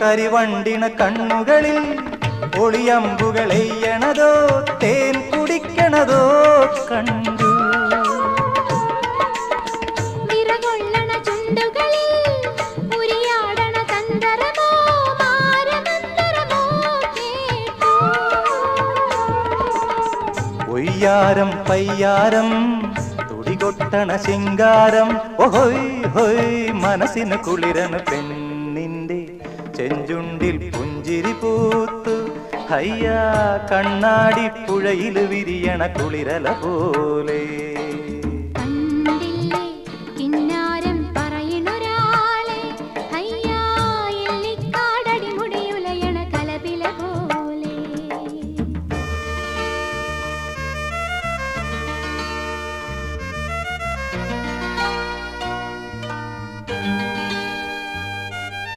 കരിവണ്ടിണ കണ്ണുകളിൽ ഒളിയമ്പുകൾ എയ്യണതോ തേൻ കുടിക്കണതോ കണ്ടു. ഒയ്യാരം പയ്യാരം തുടികൊട്ടണ ശിങ്കാരം ഓഹോയ് ഹോയ് മനസ്സിന് കുളിരനു പെണ്ണിന്റെ ചെഞ്ചുണ്ടിൽ പുഞ്ചിരി പൂത്തു ഹയ്യാ കണ്ണാടി പുഴയിൽ വിരിയണ കുളിരല പോലെ.